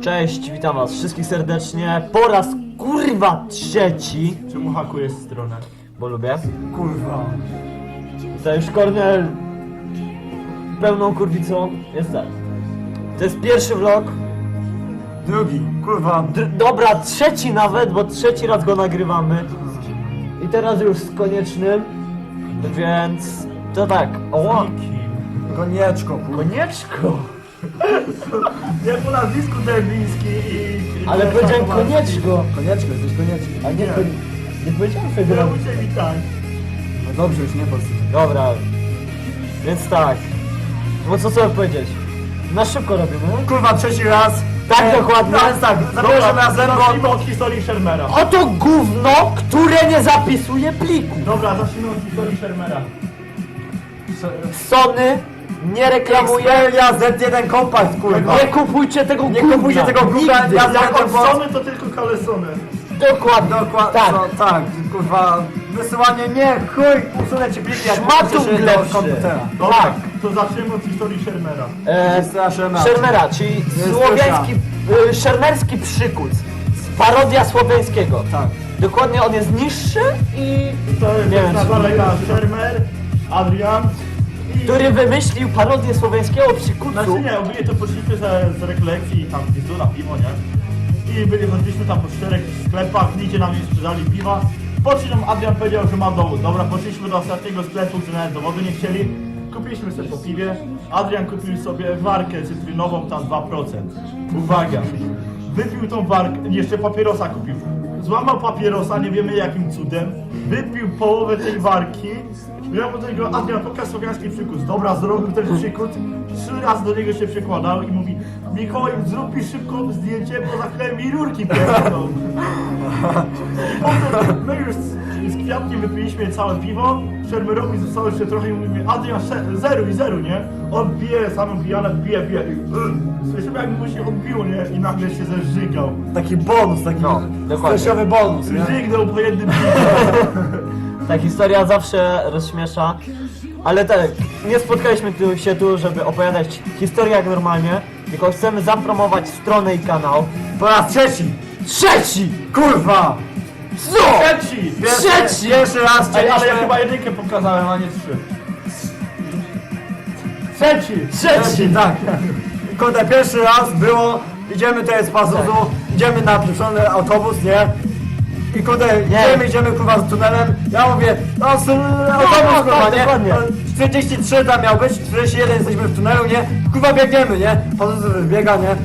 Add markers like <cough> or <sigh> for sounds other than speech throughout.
Cześć, witam was wszystkich serdecznie. Po raz kurwa trzeci, Czemu hakujesz stronę? bo lubię. Kurwa. To już Kornel pełną kurwicą jest tak. To jest pierwszy vlog. Drugi, kurwa. Dr- dobra, trzeci nawet, bo trzeci raz go nagrywamy. I teraz już z koniecznym, więc to tak. O, Konieczko, kurwa. konieczko. <laughs> Nie po nazwisku Derbiński i... Ale powiedziałem konieczko. Konieczko, jesteś konieczko. A nie, Nie. nie powiedziałem Ja tego. muszę witać. No dobrze, już nie poz. Dobra, więc tak. No co sobie powiedzieć? Na szybko robimy. Kurwa, trzeci raz. Tak, dokładnie. No więc tak, za pierwszym razem, bo... Zacznijmy od historii Shermera. Oto gówno, które nie zapisuje pliku. Dobra, zacznijmy od historii Shermera. Sony nie reklamuje. Xperia Z1 Compact, kurwa. Nie kupujcie tego Nie gówna. kupujcie tego gówna, Nigdy. ja- Jak od Sony to tylko kalesony. Dokładnie. Dokładnie, Tak. tak. No, tak, kurwa. Wysyłanie, nie, chuj, usunę ci pliki, jak Szmatum wrócisz do lepszy. komputera. Dobra, Tak. to zaczniemy od historii Shermera. E, Straszena. Szermera, czyli słowiański, y, szermerski przykuc. Parodia słowiańskiego. Tak. Dokładnie on jest niższy i To jest Nie wiem, na czy- Shermer, Adrian. Który wymyślił parodię słowiańskiego. Znaczy nie, ogólnie to poszliśmy z, z rekolekcji tam gdzieś na piwo, nie? I byli, chodziliśmy tam po czterech sklepach, nigdzie nam nie sprzedali piwa. Po czym Adrian powiedział, że ma dowód. Dobra, poszliśmy do ostatniego sklepu, gdzie nawet dowodu nie chcieli. Kupiliśmy sobie po piwie. Adrian kupił sobie warkę cytrynową, tam 2%. Uwaga! Wypił tą warkę, jeszcze papierosa kupił. Złamał papierosa, nie wiemy jakim cudem. Wypił połowę tej warki. Mu do niego, Adrian, pokaż słowiański przykus. Dobra, zrobił ten przykus. Trzy razy do niego się przekładał i mówi Mikołaj, zrób mi szybko zdjęcie, bo za chwilę mi rurki pierdolą. I potem my już z, z kwiatkiem wypiliśmy całe piwo. Szermerowi zostało jeszcze trochę i mówimy, Adrian, sze- zeru i zeru, nie? On pije, samą pijanę, pije, pije. I, y, Słyszymy jak mu się odbiło, nie? I nagle się zeżygał. Taki bonus, taki No, dokładnie. streszowy bonus, nie? Żygnął po jednym. <laughs> Ta historia zawsze rozśmiesza. Ale tak, nie spotkaliśmy tu, się tu, żeby opowiadać historię jak normalnie, tylko chcemy zapromować stronę i kanał. Po raz trzeci! Trzeci! Kurwa! Co? Trzeci! Pierwszy, Trzeci! Pierwszy raz Ej, ale ja chyba jedynkę pokazałem, a nie trzy. Trzeci! Trzeci! tak. Kurde, pierwszy raz było, idziemy tutaj z Pazuzu, idziemy na pieprzony autobus, nie? I kurde, idziemy, idziemy kurwa z tunelem, ja mówię, no z, autobus no, kurwa, tak, nie? dokładnie. No, 43 tam miał być, 41 jesteśmy w tunelu, nie? Kurwa biegniemy, nie? Pazuzu biega, nie?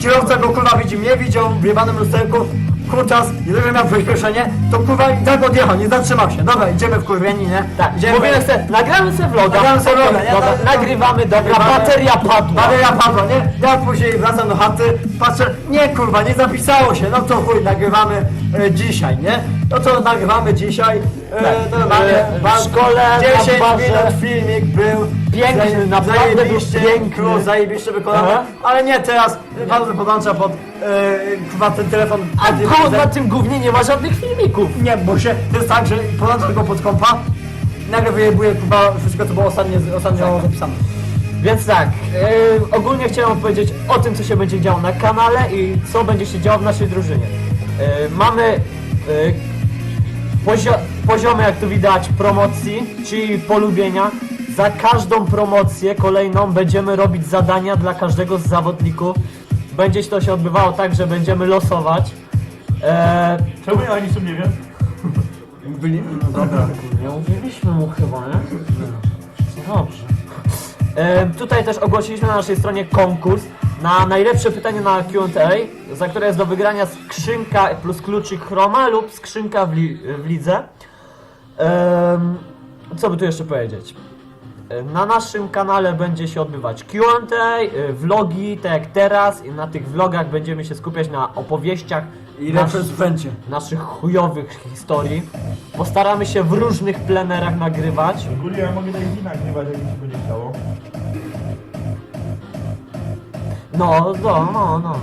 Kierowca go kurwa widzi, mnie widział w jebanym lusterku, kurczas, że miał przyspieszenie, to kurwa i tak odjechał, nie zatrzymał się. Dobra, idziemy w kurwieni, nie? Tak, idziemy. mówimy sobie, nagramy sobie vloga, Nagramy sobie vloga, nie? dobra, nagrywamy, dobra, nagrywamy. bateria padła. Bateria padła, nie? Ja później wracam do chaty, patrzę, nie kurwa, nie zapisało się, no to chuj, nagrywamy e, dzisiaj, nie? No to nagrywamy dzisiaj, e, normalnie, e, w szkole, na 10 barze. minut filmik był, Piękny, naprawdę zajebiście, piękny. król, zajebiście wykonany, Aha. ale nie teraz, bardzo podłącza pod, e, kurwa, ten telefon. A pod- kurwa, na tym głównie nie ma żadnych filmików. Nie, bo się, to jest tak, że podłącza go pod kompa, i nagle wyjebuje kurwa wszystko, co było ostatnio, ostatnio zapisane. Więc tak, yy, ogólnie chciałem opowiedzieć o tym, co się będzie działo na kanale i co będzie się działo w naszej drużynie. Yy, mamy pozio poziomy, jak tu widać, promocji, czyli polubienia. Za każdą promocję kolejną będziemy robić zadania dla każdego z zawodników. Będzie to się odbywało tak, że będziemy losować. Eee, Czemu ja nic nie wiem? Byli, no dobra. nie mówiliśmy mu chyba, nie? No Dobrze. E, tutaj też ogłosiliśmy na naszej stronie konkurs na najlepsze pytanie na Q&A, za które jest do wygrania skrzynka plus kluczyk chroma lub skrzynka w, li w lidze. Em, co by tu jeszcze powiedzieć? Na naszym kanale będzie się odbywać Q&A, vlogi, tak jak teraz i na tych vlogach będziemy się skupiać na opowieściach I nasz- lepsze spęcie. naszych chujowych historii. Postaramy się w różnych plenerach nagrywać. Ogólnie ja mogę Daisy nagrywać, jak mi się będzie chciało. No, no, no, no.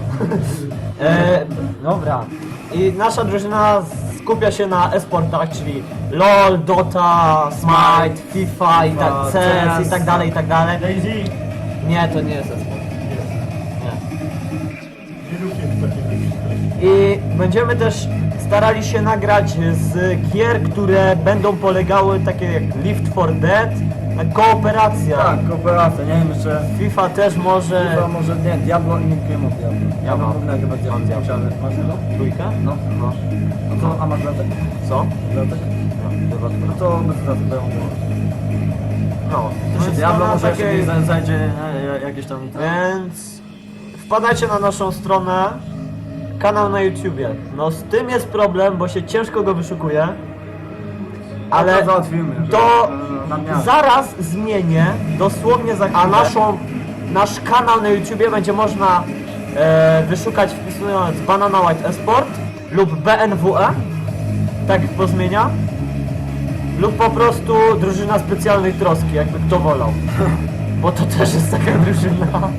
<laughs> e, dobra. I nasza drużyna skupia się na e-sportach, czyli LOL, Dota, Smite, FIFA i tak, CS i tak dalej, i tak dalej. Daisy! Nie, to nie jest e-sport. Nie. I będziemy też starali się nagrać z gier, które będą polegały takie jak Lift for Dead, kooperacja. Tak, kooperacja, nie wiem jeszcze... FIFA też może. Chyba może nie, Diablo i nie wiem o Diablo. Ja mam. równe chyba Diablo. Mam Diablo. Masz Diablo? Trójkę? No. No. No to, a masz Latek? Co? Latek? No, No to bez razu dają no. To się Diablo może takiej- jeszcze nie zajdzie nie, jakieś tam... Więc wpadajcie na naszą stronę, kanał na YouTubie. No z tym jest problem, bo się ciężko go wyszukuje. Ale to załatwimy. to że- na miarę. zaraz zmienię, dosłownie za A naszą, nasz kanał na YouTubie będzie można e, wyszukać wpisując Banana White Esport lub BNWE, tak pozmienia. Lub po prostu drużyna specjalnej troski, jakby kto wolał. <laughs> Bo to też jest taka drużyna.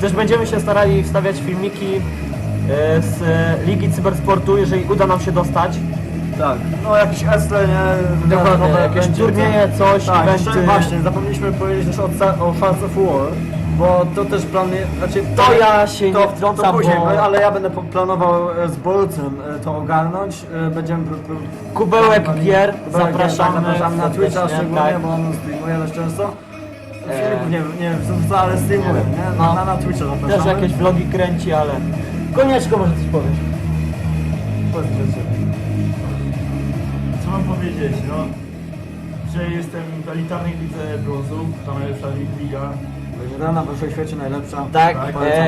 Też będziemy się starali wstawiać filmiki e, z Ligi Cybersportu, jeżeli uda nam się dostać. Tak, no jakieś esle, nie? Dokładnie, nowe jakieś eventy, turnieje, coś, Tak, jeszcze właśnie, zapomnieliśmy powiedzieć też o, o Sons of War, bo to też planuję, znaczy... To ja się to, nie wtrącam, to później, bo- ale ja będę planował e, z Bolcem e, to ogarnąć, e, będziemy... Kubełek planowali- gier, Kubełek zapraszamy tak, zapraszamy na Twitcha szczególnie, tak. bo on streamuje dość często. Nie wiem, nie wiem, co, ale streamuje, nie? No. Na, na, na Twitcha zapraszamy. Też jakieś vlogi kręci, ale... Konieczko może coś powiesz. Powiedz, Co mam powiedzieć, no? Że jestem w elitarnej lidze brązu, ta najlepsza liga. Rana we wszechświecie najlepsza. Tak, Tak, e, polecam.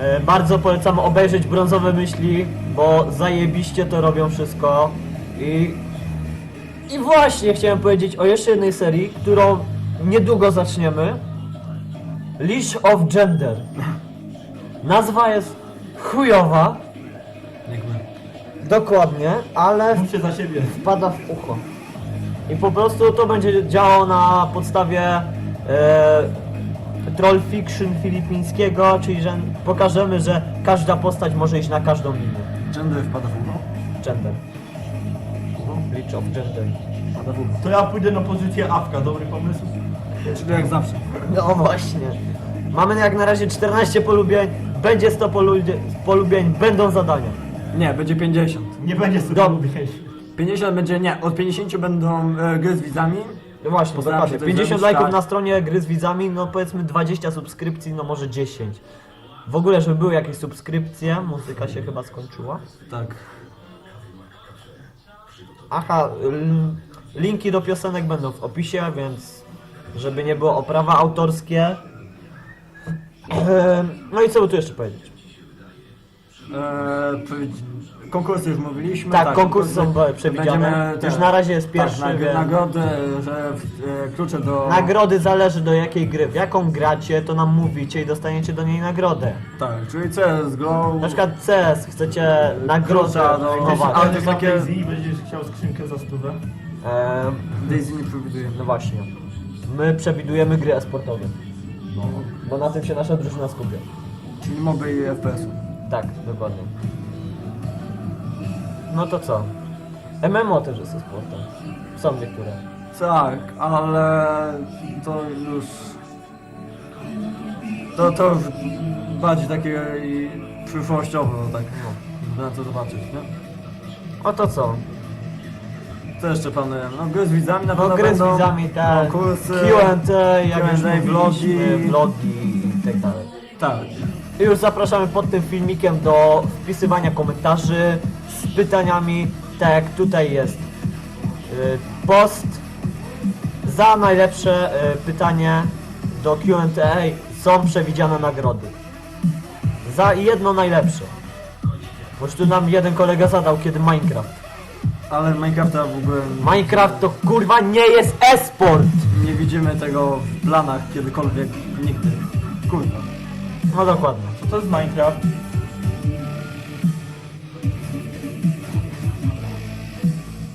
e, bardzo polecam obejrzeć brązowe myśli, bo zajebiście to robią wszystko. I, I właśnie chciałem powiedzieć o jeszcze jednej serii, którą niedługo zaczniemy. Leash of Gender. Nazwa jest chujowa, dokładnie, ale Mówcie za siebie. wpada w ucho. I po prostu to będzie działało na podstawie e, troll fiction filipińskiego, czyli że pokażemy, że każda postać może iść na każdą linię. Gender wpada w ucho. Gender. Leech of gender. Wpada w ucho. To ja pójdę na pozycję Awka, dobry pomysł? Czyli jak zawsze. No właśnie. Mamy jak na razie 14 polubień, będzie 100 polubień, polubień będą zadania. Nie, będzie 50. Nie będzie Dom. lubień. 50 będzie, nie, od 50 będą e, gry z widzami. No właśnie, Postaram dokładnie. się coś 50 zrobić, lajków tak. na stronie gry z widzami, no powiedzmy 20 subskrypcji, no może 10. W ogóle, żeby były jakieś subskrypcje, muzyka się chyba skończyła. Tak. Aha, l- linki do piosenek będą w opisie, więc żeby nie było oprawa autorskie. Ehm, No i co by tu jeszcze powiedzieć? E, konkursy już mówiliśmy. Tak, konkursy są przewidziane. Będziemy Już na razie jest pierwszy, Tak, nag- więc- nagrody, że e, klucze do... Nagrody zależy do jakiej gry. W jaką gracie, to nam mówicie i dostaniecie do niej nagrodę. Tak, czyli CSGO. Na przykład CS, chcecie nagrodę Klucza do- chować. Ale Ale to takie- takie... będziesz chciał skrzynkę za stówę. Ehm, Daisy nie przewiduje. No właśnie. My przewidujemy gry esportowe. Bo na tym się nasza drużyna skupia. Czyli moby i FPS-u. Tak, dokładnie. No to co? MMO też jest esportem. Są niektóre. Tak, ale to już... To, to już bardziej takie i przyszłościowe, no tak. No. Na to zobaczyć, nie? O to co? Co jeszcze planujemy? No gry z widzami na No pewno gry z będą, widzami, tak. konkursy, Q&A, jak już Q&A, mówiliśmy, vlogi. vlogi i tak dalej. Tak. I już zapraszamy pod tym filmikiem do wpisywania komentarzy z pytaniami, tak jak tutaj jest y, post. Za najlepsze y, pytanie do Q&A są przewidziane nagrody. Za jedno najlepsze. Bo już tu nam jeden kolega zadał, kiedy Minecraft. Ale Minecrafta w ogóle Minecraft to kurwa nie jest e-sport! nie widzimy tego w planach kiedykolwiek, nigdy. Kurwa. No dokładnie. Co to jest Minecraft?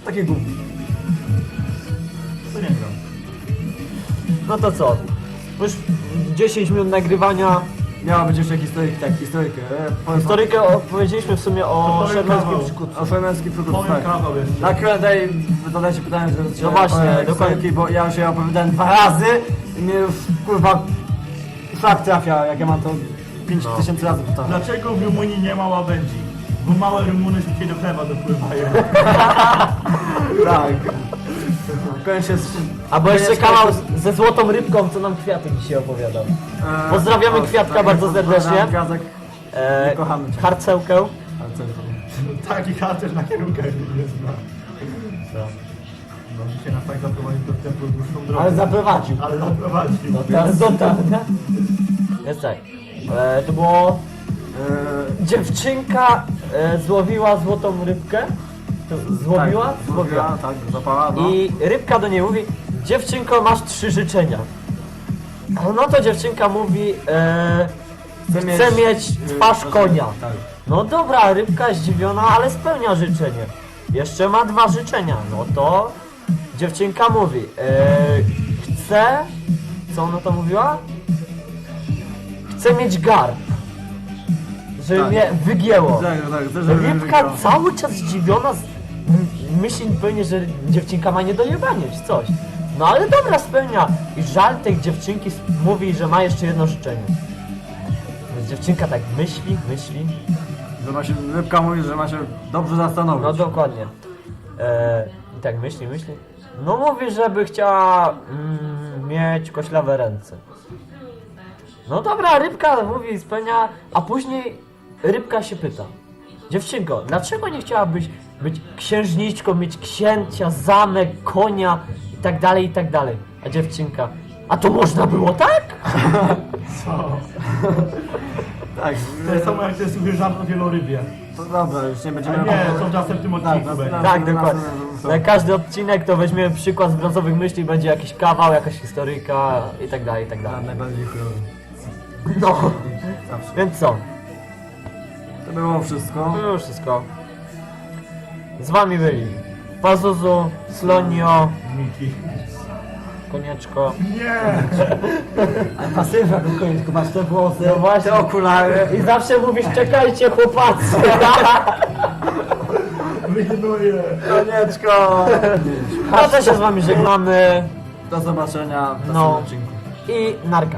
Takie gówno. To nie gram. No to co? Już 10 minut nagrywania. Miała być jeszcze historyk, tak, historykę. e, powiem- Historykę opowiedzieliśmy w sumie o To powiem kawał. O Szojmęski przykład, Powiem tak. kawał jeszcze. Na Q&A zadajcie pytanie, że No właśnie, dokładnie. bo ja już je opowiadałem dwa razy i mnie już kurwa szlak trafia, jak ja mam to 5 No. tysięcy razy powtarzam. Dlaczego w Rumunii nie ma łabędzi? Bo małe Rumuny szybciej do chleba dopływają. <laughs> Tak. Kończę z... Albo jeszcze z- ze złotą rybką, co nam Kwiatek dzisiaj opowiadał. Eee, Pozdrawiamy o, Kwiatka tak, bardzo serdecznie. Kwiatek. E, Kochamy cię. harcełkę. Ale co jest? Taki chater na kierunkach nie zna. No dzisiaj nas tak zaprowadził do templu dłuższą drogę. Ale zaprowadził. Ale zaprowadził. No teraz. Jest tak. E, to było... Eee, Dziewczynka e, złowiła złotą rybkę. To Złowiła? Tak, złowiła, tak, zapała, no. I rybka do niej mówi, dziewczynko masz trzy życzenia. No to dziewczynka mówi, e, chcę mieć twarz konia. Tak. No dobra, rybka zdziwiona, ale spełnia życzenie. Jeszcze ma dwa życzenia. No to dziewczynka mówi, e, chcę, co ona to mówiła? Chcę mieć garb. Żeby Tak. mnie wygięło. Tak, tak, chcę, żeby Rybka wygrał. cały czas zdziwiona, z... m- myśli pewnie, że dziewczynka ma niedojebanie czy coś. No ale dobra, spełnia. I żal tej dziewczynki s- mówi, że ma jeszcze jedno życzenie. Więc dziewczynka tak myśli, myśli. Że ma się, rybka mówi, że ma się dobrze zastanowić. No dokładnie. E, I tak myśli, myśli. No mówi, żeby chciała mm, mieć koślawe ręce. No dobra, rybka mówi, spełnia, a później rybka się pyta. Dziewczynko, dlaczego nie chciałabyś być księżniczką, mieć księcia, zamek, konia i tak dalej, i tak dalej. A dziewczynka, a to można było tak? <laughs> Co? <laughs> Tak, To jest samo jak ten suchy żart o wielorybie. to dobra, już nie A będziemy... nie, to w następnym Tak, odcinku będzie. Tak, nas- dokładnie. Na każdy odcinek to weźmiemy przykład z brązowych myśli, będzie jakiś kawał, jakaś historyjka i tak dalej, i tak Tak, dalej. najbardziej chujowy. No, Zawsze. więc co? To było wszystko. To już wszystko. Z wami byli Pazuzu, Slonio, Miki. Konieczko. Nie! Ale pasywna konieczko, masz te włosy, No właśnie. te okulary. I zawsze mówisz, czekajcie chłopacy. <laughs> Wygnuje! Konieczko! A to się z wami żegnamy Do zobaczenia w następnym No. odcinku. i narka.